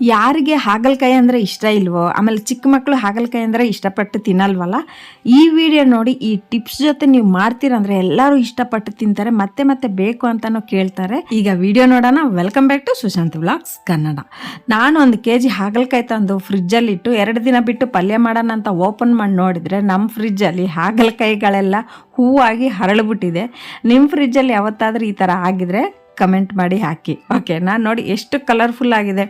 ಯಾರಿಗೆ ಹಾಗಲಕಾಯಿ ಅಂದರೆ ಇಷ್ಟ ಇಲ್ವೋ, ಆಮೇಲೆ ಚಿಕ್ಕ ಮಕ್ಕಳು ಹಾಗಲಕಾಯಿ ಅಂದರೆ ಇಷ್ಟಪಟ್ಟು ತಿನ್ನಲ್ವಲ್ಲ, ಈ ವಿಡಿಯೋ ನೋಡಿ ಈ ಟಿಪ್ಸ್ ಜೊತೆ ನೀವು ಮಾಡ್ತೀರಂದ್ರೆ ಎಲ್ಲರೂ ಇಷ್ಟಪಟ್ಟು ತಿಂತಾರೆ, ಮತ್ತೆ ಮತ್ತೆ ಬೇಕು ಅಂತಲೂ ಕೇಳ್ತಾರೆ. ಈಗ ವಿಡಿಯೋ ನೋಡೋಣ welcome back to Sushant vlogs Kannada ನಾನು ಒಂದು ಕೆ ಜಿ ಹಾಗಲಕಾಯಿ ತಂದು ಫ್ರಿಜ್ಜಲ್ಲಿಟ್ಟು ಎರಡು ದಿನ ಬಿಟ್ಟು ಪಲ್ಯ ಮಾಡೋಣ ಅಂತ ಓಪನ್ ಮಾಡಿ ನೋಡಿದರೆ ನಮ್ಮ ಫ್ರಿಜ್ಜಲ್ಲಿ ಹಾಗಲಕಾಯಿಗಳೆಲ್ಲ ಹೂವಾಗಿ ಹರಳ್ಬಿಟ್ಟಿದೆ ನಿಮ್ಮ ಫ್ರಿಜ್ಜಲ್ಲಿ ಯಾವತ್ತಾದರೂ ಈ ಥರ ಆಗಿದ್ರೆ ಕಮೆಂಟ್ ಮಾಡಿ ಹಾಕಿ. ಓಕೆ ನಾನು ನೋಡಿ ಎಷ್ಟು ಕಲರ್ಫುಲ್ ಆಗಿದೆ.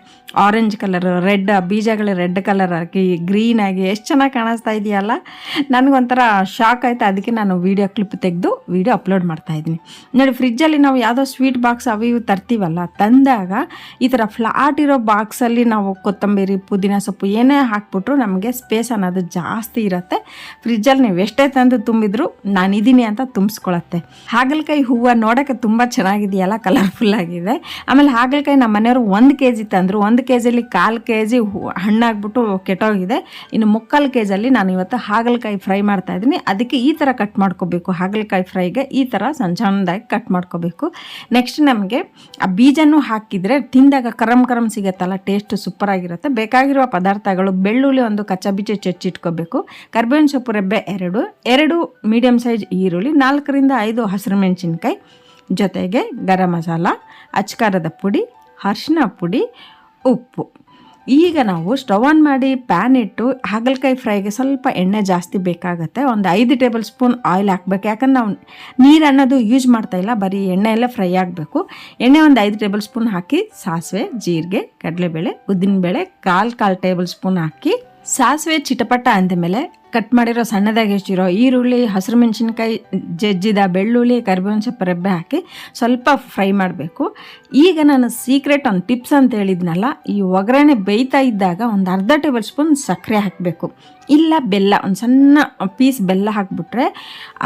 ಆರೆಂಜ್ ಕಲರ್ ರೆಡ್ ಬೀಜಗಳು ರೆಡ್ ಕಲರ್ ಹಾಕಿ ಗ್ರೀನ್ ಆಗಿ ಎಷ್ಟು ಚೆನ್ನಾಗಿ ಕಾಣಿಸ್ತಾ ಇದೆಯಲ್ಲ? ನನಗೊಂಥರ ಶಾಕ್ ಆಯಿತು. ಅದಕ್ಕೆ ನಾನು ವೀಡಿಯೋ ಕ್ಲಿಪ್ ತೆಗೆದು ವೀಡಿಯೋ ಅಪ್ಲೋಡ್ ಮಾಡ್ತಾ ಇದ್ದೀನಿ. ನೋಡಿ ಫ್ರಿಜ್ಜಲ್ಲಿ ನಾವು ಯಾವುದೋ ಸ್ವೀಟ್ ಬಾಕ್ಸ್ ಅವು ಇವು ತರ್ತೀವಲ್ಲ, ತಂದಾಗ ಈ ಥರ ಫ್ಲಾಟ್ ಇರೋ ಬಾಕ್ಸಲ್ಲಿ ನಾವು ಕೊತ್ತಂಬರಿ, ಪುದೀನ ಸೊಪ್ಪು ಏನೇ ಹಾಕ್ಬಿಟ್ರು ನಮಗೆ ಸ್ಪೇಸ್ ಅನ್ನೋದು ಜಾಸ್ತಿ ಇರುತ್ತೆ. ಫ್ರಿಜ್ಜಲ್ಲಿ ನೀವು ಎಷ್ಟೇ ತಂದು ತುಂಬಿದ್ರು ನಾನು ಇದ್ದೀನಿ ಅಂತ ತುಂಬಿಸ್ಕೊಳತ್ತೆ. ಹಾಗಲಕಾಯಿ ಹೂವು ನೋಡೋಕ್ಕೆ ತುಂಬ ಚೆನ್ನಾಗಿದೆಯಲ್ಲ ಕಲರ್ಫುಲ್ ಆಗಿದೆ. ಆಮೇಲೆ ಹಾಗಲಕಾಯಿ ನಮ್ಮ ಮನೆಯವರು ಒಂದು ಕೆ ಜಿ ತಂದರು. ಒಂದು ಕೆ ಜಿಲಿ ಕಾಲು ಕೆ ಜಿ ಹಣ್ಣಾಗ್ಬಿಟ್ಟು ಕೆಟ್ಟೋಗಿದೆ. ಇನ್ನು ಮುಕ್ಕಾಲು ಕೆ ಜಿಯಲ್ಲಿ ನಾನು ಇವತ್ತು ಹಾಗಲಕಾಯಿ ಫ್ರೈ ಮಾಡ್ತಾ ಇದ್ದೀನಿ. ಅದಕ್ಕೆ ಈ ಥರ ಕಟ್ ಮಾಡ್ಕೋಬೇಕು. ಹಾಗಲಕಾಯಿ ಫ್ರೈಗೆ ಈ ಥರ ಸಣ್ಣ ಕಟ್ ಮಾಡ್ಕೋಬೇಕು. ನೆಕ್ಸ್ಟ್ ನಮಗೆ ಆ ಬೀಜನೂ ಹಾಕಿದರೆ ತಿಂದಾಗ ಕರಮ್ ಕರಮ್ ಸಿಗುತ್ತಲ್ಲ ಟೇಸ್ಟ್ ಸೂಪರ್ ಆಗಿರುತ್ತೆ ಬೇಕಾಗಿರುವ ಪದಾರ್ಥಗಳು ಬೆಳ್ಳುಳ್ಳಿ ಒಂದು ಕಚ್ಚಾ ಬೀಜ ಚಚ್ಚಿಟ್ಕೋಬೇಕು ಕರ್ಬೇವಿನ ಸೊಪ್ಪು ರೆಬ್ಬೆ ಎರಡು ಎರಡು ಮೀಡಿಯಮ್ ಸೈಜ್ ಈರುಳ್ಳಿ, ನಾಲ್ಕರಿಂದ ಐದು ಹಸಿರು ಮೆಣಸಿನ್ಕಾಯಿ ಜೊತೆಗೆ ಗರಂ ಮಸಾಲ, ಅಚ್ಕಾರದ ಪುಡಿ ಅರಿಶಿನ ಪುಡಿ, ಉಪ್ಪು. ಈಗ ನಾವು ಸ್ಟವ್ ಆನ್ ಮಾಡಿ ಪ್ಯಾನ್ ಇಟ್ಟು ಹಾಗಲಕಾಯಿ ಫ್ರೈಗೆ ಸ್ವಲ್ಪ ಎಣ್ಣೆ ಜಾಸ್ತಿ ಬೇಕಾಗುತ್ತೆ. ಒಂದು ಐದು ಟೇಬಲ್ ಸ್ಪೂನ್ ಆಯಿಲ್ ಹಾಕ್ಬೇಕು. ಯಾಕಂದ್ರೆ ನಾವು ನೀರು ಅನ್ನೋದು ಯೂಸ್ ಮಾಡ್ತಾ ಇಲ್ಲ. ಬರೀ ಎಣ್ಣೆ ಎಲ್ಲ ಫ್ರೈ ಆಗಬೇಕು. ಎಣ್ಣೆ ಒಂದು ಐದು ಟೇಬಲ್ ಸ್ಪೂನ್ ಹಾಕಿ ಸಾಸಿವೆ, ಜೀರಿಗೆ, ಕಡಲೆಬೇಳೆ, ಉದ್ದಿನಬೇಳೆ, ಕಾಲು ಕಾಲು ಟೇಬಲ್ ಸ್ಪೂನ್ ಹಾಕಿ ಸಾಸಿವೆ ಚಿಟಪಟ ಅಂದಮೇಲೆ ಕಟ್ ಮಾಡಿರೋ ಸಣ್ಣದಾಗಿ ಹೆಚ್ಚಿರೋ ಈರುಳ್ಳಿ, ಹಸಿರು ಮೆಣಸಿನ್ಕಾಯಿ, ಜಜ್ಜಿದ ಬೆಳ್ಳುಳ್ಳಿ, ಕರಿಬೇವಿನ ಸೊಪ್ಪು, ರೆಬ್ಬೆ ಹಾಕಿ ಸ್ವಲ್ಪ ಫ್ರೈ ಮಾಡಬೇಕು. ಈಗ ನಾನು ಸೀಕ್ರೆಟ್ ಒಂದು ಟಿಪ್ಸ್ ಅಂತ ಹೇಳಿದ್ನಲ್ಲ, ಈ ಒಗ್ಗರಣೆ ಬೇಯ್ತಾ ಇದ್ದಾಗ ಒಂದು ಅರ್ಧ ಟೇಬಲ್ ಸ್ಪೂನ್ ಸಕ್ಕರೆ ಹಾಕಬೇಕು. ಇಲ್ಲ ಬೆಲ್ಲ, ಒಂದು ಸಣ್ಣ ಪೀಸ್ ಬೆಲ್ಲ ಹಾಕ್ಬಿಟ್ರೆ,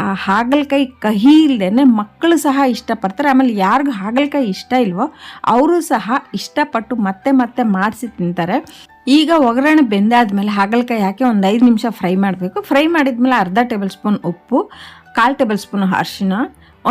ಆ ಹಾಗಲಕಾಯಿ ಕಹಿ ಇಲ್ಲದೇ ಮಕ್ಕಳು ಸಹ ಇಷ್ಟಪಡ್ತಾರೆ. ಆಮೇಲೆ ಯಾರಿಗೂ ಹಾಗಲಕಾಯಿ ಇಷ್ಟ ಇಲ್ವೋ, ಅವರು ಸಹ ಇಷ್ಟಪಟ್ಟು ಮತ್ತೆ ಮತ್ತೆ ಮಾಡಿಸಿ ತಿಂತಾರೆ. ಈಗ ಒಗ್ಗರಣೆ ಬೆಂದಾದ್ಮೇಲೆ ಹಾಗಲಕಾಯಿ ಹಾಕಿ ಒಂದು ಐದು ನಿಮಿಷ ಫ್ರೈ ಮಾಡಬೇಕು. ಫ್ರೈ ಮಾಡಿದ್ಮೇಲೆ ಅರ್ಧ ಟೇಬಲ್ ಸ್ಪೂನ್ ಉಪ್ಪು ಕಾಲು ಟೇಬಲ್ ಸ್ಪೂನ್ ಅರಿಶಿನ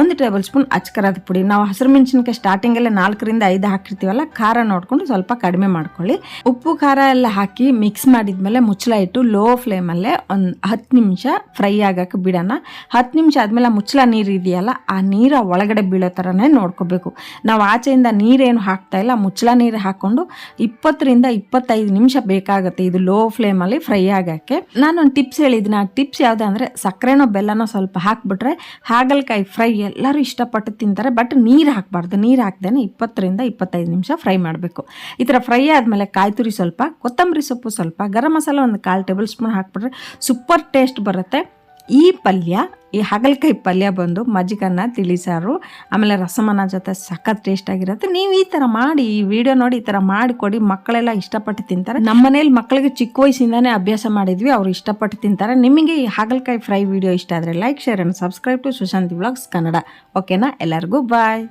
ಒಂದು ಟೇಬಲ್ ಸ್ಪೂನ್ ಅಚ್ಕರದ ಪುಡಿ. ನಾವು ಹಸಿರು ಮೆಣಸಿನ್ಕಾಯಿ ಸ್ಟಾರ್ಟಿಂಗಲ್ಲೇ ನಾಲ್ಕರಿಂದ ಐದು ಹಾಕಿರ್ತೀವಲ್ಲ, ಖಾರ ನೋಡಿಕೊಂಡು ಸ್ವಲ್ಪ ಕಡಿಮೆ ಮಾಡ್ಕೊಳ್ಳಿ. ಉಪ್ಪು, ಖಾರ ಎಲ್ಲ ಹಾಕಿ ಮಿಕ್ಸ್ ಮಾಡಿದ್ಮೇಲೆ ಮುಚ್ಚಳ ಇಟ್ಟು ಲೋ ಫ್ಲೇಮಲ್ಲೇ ಒಂದು ಹತ್ತು ನಿಮಿಷ ಫ್ರೈ ಆಗಕ್ಕೆ ಬಿಡೋಣ. ಹತ್ತು ನಿಮಿಷ ಆದಮೇಲೆ ಮುಚ್ಚಳ ನೀರು ಇದೆಯಲ್ಲ, ಆ ನೀರು ಒಳಗಡೆ ಬೀಳೋ ಥರನೇ ನೋಡ್ಕೋಬೇಕು. ನಾವು ಆಚೆಯಿಂದ ನೀರೇನು ಹಾಕ್ತಾ ಇಲ್ಲ, ಮುಚ್ಚಳ ನೀರು ಹಾಕ್ಕೊಂಡು ಇಪ್ಪತ್ತರಿಂದ ಇಪ್ಪತ್ತೈದು ನಿಮಿಷ ಬೇಕಾಗುತ್ತೆ ಇದು ಲೋ ಫ್ಲೇಮಲ್ಲಿ ಫ್ರೈ ಆಗೋಕ್ಕೆ. ನಾನೊಂದು ಟಿಪ್ಸ್ ಹೇಳಿದ್ದೀನಿ ಆ ಟಿಪ್ಸ್ ಯಾವುದು ಅಂದರೆ ಸಕ್ಕರೆನೋ ಬೆಲ್ಲನೋ ಸ್ವಲ್ಪ ಹಾಕ್ಬಿಟ್ರೆ ಹಾಗಲಕಾಯಿ ಫ್ರೈ ಎಲ್ಲರೂ ಇಷ್ಟಪಟ್ಟು ತಿಂತಾರೆ ಬಟ್ ನೀರು ಹಾಕಬಾರ್ದು. ನೀರು ಹಾಕ್ದೇ ಇಪ್ಪತ್ತರಿಂದ ಇಪ್ಪತ್ತೈದು ನಿಮಿಷ ಫ್ರೈ ಮಾಡಬೇಕು. ಈ ಥರ ಫ್ರೈ ಆದಮೇಲೆ ಕಾಯಿ ತುರಿ ಸ್ವಲ್ಪ, ಕೊತ್ತಂಬರಿ ಸೊಪ್ಪು ಸ್ವಲ್ಪ, ಗರಂ ಮಸಾಲ ಒಂದು ಕಾಲು ಟೇಬಲ್ ಸ್ಪೂನ್ ಹಾಕ್ಬಿಟ್ರೆ ಸೂಪರ್ ಟೇಸ್ಟ್ ಬರುತ್ತೆ. ಈ ಪಲ್ಯ, ಈ ಹಾಗಲಕಾಯಿ ಪಲ್ಯ ಬಂದು ಮಜ್ಜಿಗನ್ನ ತಿಳಿಸಾರು. ಆಮೇಲೆ ರಸಮನ ಜೊತೆ ಸಖತ್ ಟೇಸ್ಟ್ ಆಗಿರುತ್ತೆ. ನೀವು ಈ ಥರ ಮಾಡಿ, ಈ ವಿಡಿಯೋ ನೋಡಿ ಈ ಥರ ಮಾಡಿ ಕೊಡಿ ಮಕ್ಕಳೆಲ್ಲ ಇಷ್ಟಪಟ್ಟು ತಿಂತಾರೆ. ನಮ್ಮ ಮನೇಲಿ ಮಕ್ಕಳಿಗೆ ಚಿಕ್ಕ ವಯಸ್ಸಿಂದಾನೇ ಅಭ್ಯಾಸ ಮಾಡಿದ್ವಿ. ಅವ್ರು ಇಷ್ಟಪಟ್ಟು ತಿಂತಾರೆ. ನಿಮಗೆ ಈ ಹಾಗಲಕಾಯಿ ಫ್ರೈ ವಿಡಿಯೋ ಇಷ್ಟ ಆದರೆ like share and subscribe to Sushanti vlogs Kannada ಓಕೆನಾ ಎಲ್ಲರಿಗೂ ಬಾಯ್